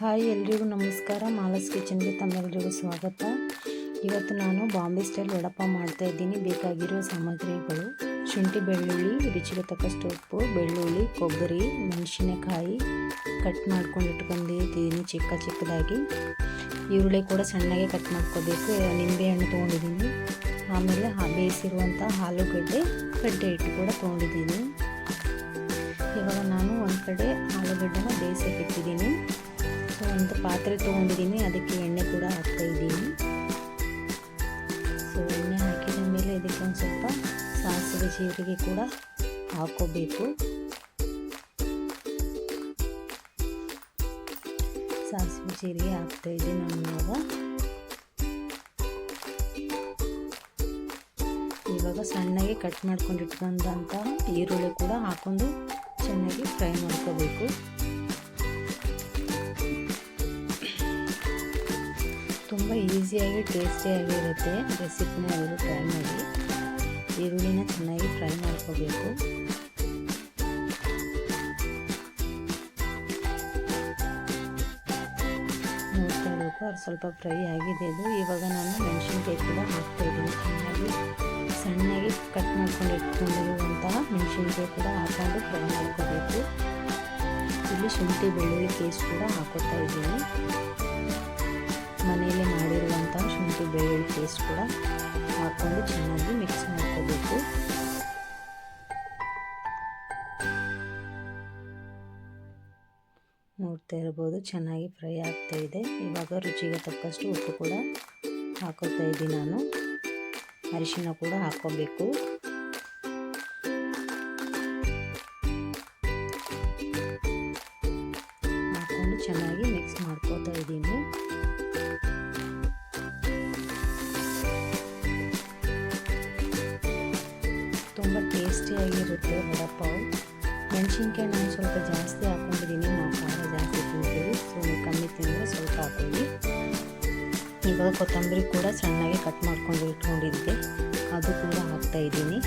Hi ಎಲ್ರಿಗೂ ನಮಸ್ಕಾರ. ಮಾಲಸ್ ಕಿಚನ್ಗೆ ತಮ್ಮೆಲ್ಲರಿಗೂ ಸ್ವಾಗತ. ಇವತ್ತು ನಾನು ಬಾಂಬೆ ಸ್ಟೈಲ್ ವಡಪ ಮಾಡ್ತಾ ಇದ್ದೀನಿ. ಬೇಕಾಗಿರೋ ಸಾಮಗ್ರಿಗಳು ಶುಂಠಿ, ಬೆಳ್ಳುಳ್ಳಿ, ರುಚಿಗೆ ತಕ್ಕಷ್ಟು ಉಪ್ಪು, ಬೆಳ್ಳುಳ್ಳಿ, ಕೊಬ್ಬರಿ, ಮೆಣಸಿನಕಾಯಿ ಕಟ್ ಮಾಡ್ಕೊಂಡು ಇಟ್ಕೊಂಡಿದ್ದೀನಿ ಚಿಕ್ಕ ಚಿಕ್ಕದಾಗಿ. ಈರುಳ್ಳಿ ಕೂಡ ಸಣ್ಣಗೆ ಕಟ್ ಮಾಡ್ಕೋಬೇಕು. ನಿಂಬೆಹಣ್ಣು ತೊಗೊಂಡಿದ್ದೀನಿ. ಆಮೇಲೆ ಬೇಯಿಸಿರುವಂಥ ಆಲೂಗಡ್ಡೆ ಗಡ್ಡೆ ಹಿಟ್ಟು ಕೂಡ ತೊಗೊಂಡಿದ್ದೀನಿ. ಇವಾಗ ನಾನು ಒಂದು ಕಡೆ ಆಲೂಗಡ್ಡೆನ ಬೇಯಿಸೋಕೆ ಇಟ್ಟಿದ್ದೀನಿ. ಸೊ ಒಂದು ಪಾತ್ರೆ ತೊಗೊಂಡಿದ್ದೀನಿ. ಅದಕ್ಕೆ ಎಣ್ಣೆ ಕೂಡ ಹಾಕ್ತಾ ಇದ್ದೀನಿ. ಸೊ ಎಣ್ಣೆ ಹಾಕಿದ ಮೇಲೆ ಇದಕ್ಕೆ ಒಂದು ಸ್ವಲ್ಪ ಸಾಸಿವೆ ಜೀರಿಗೆ ಕೂಡ ಹಾಕೋಬೇಕು ಸಾಸಿವೆ ಜೀರಿಗೆ ಹಾಕ್ತಾ ಇದ್ದೀನಿ ನಾನು ಇವಾಗ. ಇವಾಗ ಸಣ್ಣಗೆ ಕಟ್ ಮಾಡ್ಕೊಂಡು ಇಟ್ಕೊಂಡಂಥ ಈರುಳ್ಳಿ ಕೂಡ ಹಾಕೊಂಡು ಚೆನ್ನಾಗಿ ಫ್ರೈ ಮಾಡ್ಕೋಬೇಕು. ತುಂಬ ಈಸಿಯಾಗಿ ಟೇಸ್ಟಿಯಾಗಿರುತ್ತೆ ರೆಸಿಪಿನ ಅವರು ಟ್ರೈ ಮಾಡಿ. ಈರುಳ್ಳಿನ ಚೆನ್ನಾಗಿ ಫ್ರೈ ಮಾಡ್ಕೋಬೇಕು. ನೋಡ್ತಾ ಇರಬೇಕು ಅದು ಸ್ವಲ್ಪ ಫ್ರೈ ಆಗಿದೆ ಇದು ಇವಾಗ ನಾನು ಮೆಣಸಿನ್ಕಾಯಿ ಕೂಡ ಹಾಕ್ತಾ ಇದ್ದೀನಿ. ಚೆನ್ನಾಗಿ ಸಣ್ಣಗೆ ಕಟ್ ಮಾಡ್ಕೊಂಡು ಇಟ್ಕೊಂಡಿರುವಂತಹ ಮೆಣಸಿನ್ಕಾಯಿ ಕೂಡ ಹಾಕೊಂಡು ಫ್ರೈ ಮಾಡ್ಕೋಬೇಕು. ಇಲ್ಲಿ ಶುಂಠಿ, ಬೆಳ್ಳುಳ್ಳಿ ಪೇಸ್ಟ್ ಕೂಡ ಹಾಕೋತಾ ಇದ್ದೀನಿ. ಮನೆಯಲ್ಲೇ ಶುಂಠಿ ಬೆಳ್ಳುಳ್ಳಿ ಪೇಸ್ಟ್ ಕೂಡ ಹಾಕೊಂಡು ಚೆನ್ನಾಗಿ ಮಿಕ್ಸ್ ಮಾಡ್ಕೋಬೇಕು. ನೋಡ್ತಾ ಇರ್ಬೋದು, ಚೆನ್ನಾಗಿ ಫ್ರೈ ಆಗ್ತಾ ಇದೆ. ಇವಾಗ ರುಚಿಗೆ ತಕ್ಕಷ್ಟು ಉಪ್ಪು ಕೂಡ ಹಾಕೋತಾ ಇದ್ದೀನಿ ನಾನು. ಅರಿಶಿನ ಕೂಡ ಹಾಕೋಬೇಕು ಹಾಕೊಂಡು ಚೆನ್ನಾಗಿ ಟೇಸ್ಟಿಯಾಗಿರುತ್ತೆ ವಡಪಾವ್ ಮೆಣಸಿನ್ಕಾಯಿ ನಾನು ಸ್ವಲ್ಪ ಜಾಸ್ತಿ ಹಾಕೊಂಡಿದ್ದೀನಿ ನಾವು ಖಾರ ಜಾಸ್ತಿ ತಿಂತೀವಿ ಸೊ ಕಮ್ಮಿ ತಿಂದರೆ ಸ್ವಲ್ಪ ಹಾಕೊಳ್ಳಿ ಇವಾಗ ಕೊತ್ತಂಬರಿ ಕೂಡ ಸಣ್ಣಗೆ ಕಟ್ ಮಾಡ್ಕೊಂಡು ಇಟ್ಕೊಂಡಿದ್ದೆ ಅದು ಕೂಡ ಹಾಕ್ತಾ ಇದ್ದೀನಿ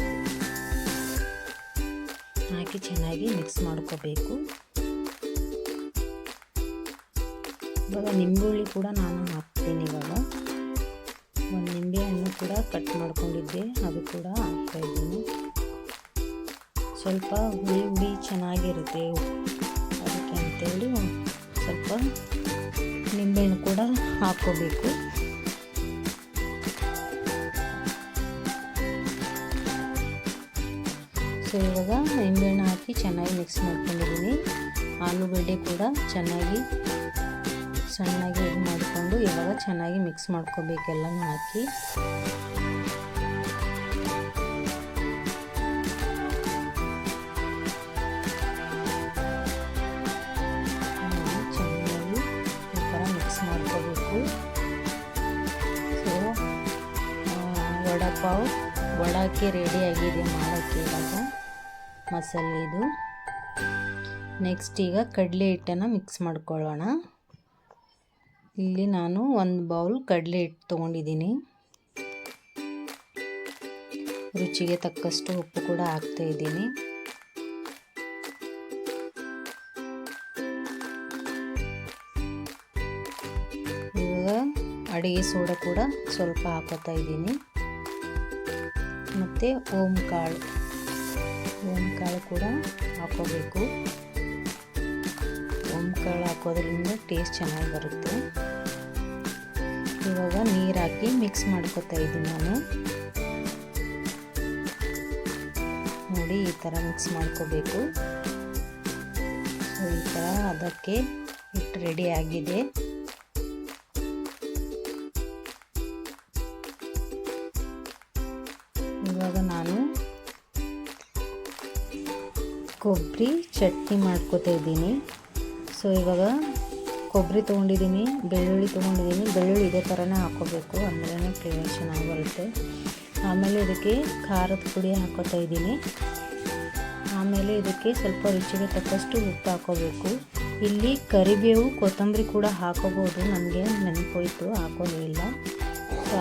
ಹಾಕಿ ಚೆನ್ನಾಗಿ ಮಿಕ್ಸ್ ಮಾಡ್ಕೋಬೇಕು ಇವಾಗ ನಿಂಬುಳ್ಳಿ ಕೂಡ ನಾನು ಹಾಕ್ತೀನಿ ಇವಾಗ ಒಂದು ನಿಂಬೆ ಹಣ್ಣು ಕೂಡ ಕಟ್ ಮಾಡ್ಕೊಂಡಿದ್ದೆ ಅದು ಕೂಡ ಹಾಕ್ತಾ ಇದ್ದೀನಿ ಸ್ವಲ್ಪ ಹುಳಿ ಹುಳಿ ಚೆನ್ನಾಗಿರುತ್ತೆ ಅದಕ್ಕೆ ಅಂತೇಳಿ ಸ್ವಲ್ಪ ನಿಂಬೆಹಣ್ಣು ಕೂಡ ಹಾಕ್ಕೋಬೇಕು. ಸೊ, ಇವಾಗ ನಿಂಬೆಹಣ್ಣು ಹಾಕಿ ಚೆನ್ನಾಗಿ ಮಿಕ್ಸ್ ಮಾಡ್ಕೊಂಡಿದ್ದೀನಿ. ಆಲೂಗಡ್ಡೆ ಕೂಡ ಚೆನ್ನಾಗಿ ಸಣ್ಣಗೆ ಇದು ಮಾಡಿಕೊಂಡು ಇವಾಗ ಚೆನ್ನಾಗಿ ಮಿಕ್ಸ್ ಮಾಡ್ಕೋಬೇಕೆಲ್ಲನೂ ಹಾಕಿ. ವಡಪಾವ್ ವಡಾಕ್ಕೆ ರೆಡಿಯಾಗಿದೆ ಮಾಡೋಕ್ಕೆ ಇವಾಗ. ಮಸಾಲೆ ಇದು. ನೆಕ್ಸ್ಟ್ ಈಗ ಕಡಲೆ ಹಿಟ್ಟನ್ನು ಮಿಕ್ಸ್ ಮಾಡ್ಕೊಳ್ಳೋಣ. ಇಲ್ಲಿ ನಾನು ಒಂದು ಬೌಲ್ ಕಡಲೆ ಹಿಟ್ಟು ತೊಗೊಂಡಿದ್ದೀನಿ. ರುಚಿಗೆ ತಕ್ಕಷ್ಟು ಉಪ್ಪು ಕೂಡ ಹಾಕ್ತಾ ಇದ್ದೀನಿ. ಇವಾಗ ಅಡುಗೆ ಸೋಡಾ ಕೂಡ ಸ್ವಲ್ಪ ಹಾಕೋತಾ ಇದ್ದೀನಿ. ಮತ್ತು ಓಂ ಕಾಳು. ಓಂ ಕಾಳು ಕೂಡ ಹಾಕೋಬೇಕು ಓಮ್ ಕಾಳು ಹಾಕೋದ್ರಿಂದ ಟೇಸ್ಟ್ ಚೆನ್ನಾಗಿ ಬರುತ್ತೆ. ಇವಾಗ ನೀರು ಹಾಕಿ ಮಿಕ್ಸ್ ಮಾಡ್ಕೊತಾ ಇದ್ದೀನಿ ನಾನು. ನೋಡಿ, ಈ ಥರ ಮಿಕ್ಸ್ ಮಾಡ್ಕೋಬೇಕು. ಸೊ ಈ ಥರ ಅದಕ್ಕೆ ಹಿಟ್ಟು ರೆಡಿ ಆಗಿದೆ. ಕೊಬ್ಬರಿ ಚಟ್ನಿ ಮಾಡ್ಕೋತಾ ಇದ್ದೀನಿ. ಸೊ ಇವಾಗ ಕೊಬ್ಬರಿ ತೊಗೊಂಡಿದ್ದೀನಿ, ಬೆಳ್ಳುಳ್ಳಿ ತೊಗೊಂಡಿದ್ದೀನಿ. ಬೆಳ್ಳುಳ್ಳಿ ಇದೇ ಥರನೇ ಹಾಕೋಬೇಕು ಆಮೇಲೆ ಫ್ಲೇವರ್ ಚೆನ್ನಾಗಿ ಬರುತ್ತೆ. ಆಮೇಲೆ ಇದಕ್ಕೆ ಖಾರದ ಪುಡಿ ಹಾಕೋತಾ ಇದ್ದೀನಿ. ಆಮೇಲೆ ಇದಕ್ಕೆ ಸ್ವಲ್ಪ ರುಚಿಗೆ ತಕ್ಕಷ್ಟು ಉಪ್ಪು ಹಾಕೋಬೇಕು ಇಲ್ಲಿ ಕರಿಬೇವು, ಕೊತ್ತಂಬರಿ ಕೂಡ ಹಾಕೋಬೋದು ನನಗೆ ನೆನಪೋಯ್ತು ಹಾಕೋದಿಲ್ಲ ಸೊ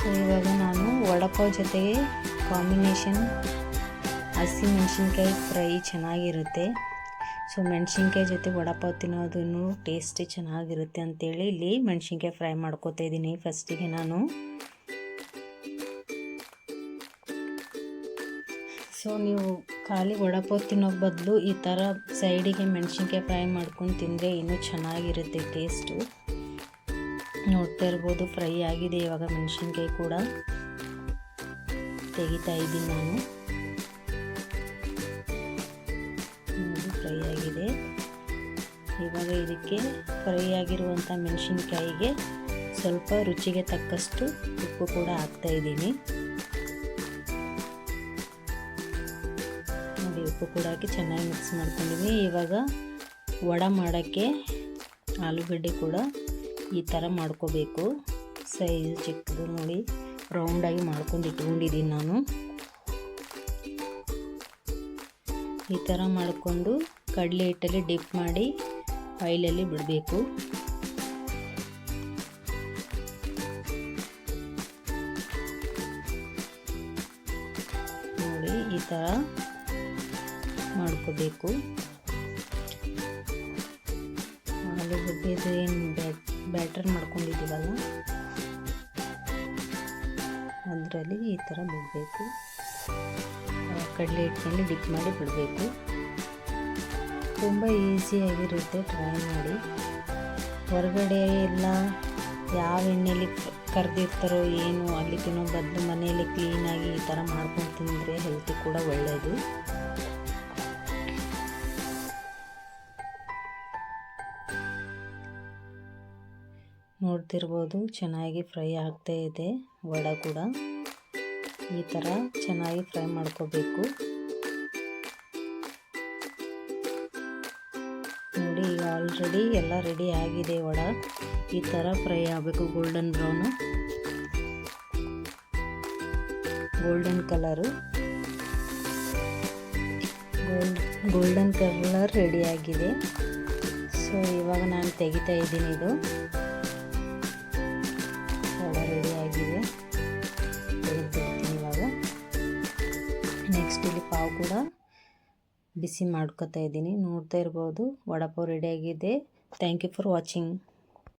ಸೊ ಇವಾಗ ನಾನು ವಡಪಾವ್ ಜೊತೆಗೆ ಕಾಂಬಿನೇಷನ್ ಹಸಿ ಮೆಣಸಿನ್ಕಾಯಿ ಫ್ರೈ ಚೆನ್ನಾಗಿರುತ್ತೆ. ಸೊ ಮೆಣಸಿನ್ಕಾಯಿ ಜೊತೆ ವಡಪಾವ್ ತಿನ್ನೋದನ್ನು ಟೇಸ್ಟ್ ಚೆನ್ನಾಗಿರುತ್ತೆ ಅಂತೇಳಿ ಇಲ್ಲಿ ಮೆಣಸಿನ್ಕಾಯಿ ಫ್ರೈ ಮಾಡ್ಕೋತಾ ಇದ್ದೀನಿ ಫಸ್ಟಿಗೆ ನಾನು. ಸೊ ನೀವು ಖಾಲಿ ವಡಪಾವ್ ತಿನ್ನೋ ಬದಲು ಈ ಥರ ಸೈಡಿಗೆ ಮೆಣಸಿನ್ಕಾಯಿ ಫ್ರೈ ಮಾಡ್ಕೊಂಡು ತಿಂದರೆ ಇನ್ನೂ ಚೆನ್ನಾಗಿರುತ್ತೆ ಟೇಸ್ಟು ನೋಡ್ತಾ ಇರ್ಬೋದು, ಫ್ರೈ ಆಗಿದೆ ಇವಾಗ ಮೆಣಸಿನ್ಕಾಯಿ ಕೂಡ. ತೆಗಿತಾ ಇದ್ದೀನಿ ನಾನು. ಫ್ರೈ ಆಗಿದೆ. ಇವಾಗ ಇದಕ್ಕೆ ಫ್ರೈ ಆಗಿರುವಂಥ ಮೆಣಸಿನ್ಕಾಯಿಗೆ ಸ್ವಲ್ಪ ರುಚಿಗೆ ತಕ್ಕಷ್ಟು ಉಪ್ಪು ಕೂಡ ಹಾಕ್ತಾ ಇದ್ದೀನಿ. ನೋಡಿ, ಉಪ್ಪು ಕೂಡ ಹಾಕಿ ಚೆನ್ನಾಗಿ ಮಿಕ್ಸ್ ಮಾಡ್ಕೊಂಡಿದ್ದೀನಿ. ಇವಾಗ ವಡ ಮಾಡೋಕ್ಕೆ ಆಲೂಗಡ್ಡೆ ಕೂಡ ಈ ಥರ ಮಾಡ್ಕೋಬೇಕು. ಸೈಜ್ ಚಿಕ್ಕದು ನೋಡಿ ರೌಂಡಾಗಿ ಮಾಡ್ಕೊಂಡು ಇಟ್ಕೊಂಡಿದ್ದೀನಿ ನಾನು. ಈ ಥರ ಮಾಡಿಕೊಂಡು ಕಡಲೆ ಹಿಟ್ಟಲ್ಲಿ ಡಿಪ್ ಮಾಡಿ ಆಯಿಲಲ್ಲಿ ಬಿಡಬೇಕು. ನೋಡಿ, ಈ ಥರ ಮಾಡ್ಕೋಬೇಕು. ಆಲೂಗಡ್ಡೆದು ಏನು ಬ್ಯಾಟರ್ ಮಾಡ್ಕೊಂಡಿದ್ದೀವಲ್ಲ? ಅದರಲ್ಲಿ ಈ ಥರ ಬಿಡಬೇಕು. ಕಡಲೆ ಹಿಟ್ಟಿನಲ್ಲಿ ಡಿಪ್ ಮಾಡಿ ಬಿಡಬೇಕು. ತುಂಬ ಈಸಿಯಾಗಿರುತ್ತೆ ಟ್ರೈ ಮಾಡಿ. ಹೊರಗಡೆ ಎಲ್ಲ ಯಾವ ಎಣ್ಣೆಯಲ್ಲಿ ಕರೆದಿರ್ತಾರೋ ಏನು ಅಲ್ಲಿ ತಿನ್ನೋ ಬದಲು ಮನೆಯಲ್ಲಿ ಕ್ಲೀನಾಗಿ ಈ ಥರ ಮಾಡ್ಕೊಂಡು ತಿಂದರೆ ಹೆಲ್ತಿ ಕೂಡ ಒಳ್ಳೆಯದು ನೋಡ್ತಿರ್ಬೋದು, ಚೆನ್ನಾಗಿ ಫ್ರೈ ಆಗ್ತಾ ಇದೆ, ವಡ ಕೂಡ. ಈ ಥರ ಚೆನ್ನಾಗಿ ಫ್ರೈ ಮಾಡ್ಕೋಬೇಕು. ನೋಡಿ, ಈಗ ಆಲ್ರೆಡಿ ಎಲ್ಲ ರೆಡಿ ಆಗಿದೆ ವಡ. ಈ ಥರ ಫ್ರೈ ಆಗಬೇಕು golden brown golden colour gold golden colour ready ಆಗಿದೆ. ಸೊ ಇವಾಗ ನಾನು ತೆಗಿತಾ ಇದ್ದೀನಿ ಇದು. ಇಲ್ಲಿ ಪಾವು ಕೂಡ ಬಿಸಿ ಮಾಡ್ಕೋತಾ ಇದ್ದೀನಿ. ನೋಡ್ತಾ ಇರ್ಬೋದು. ವಡಪಾವ್ ರೆಡಿಯಾಗಿದೆ ಥ್ಯಾಂಕ್ ಯು ಫಾರ್ ವಾಚಿಂಗ್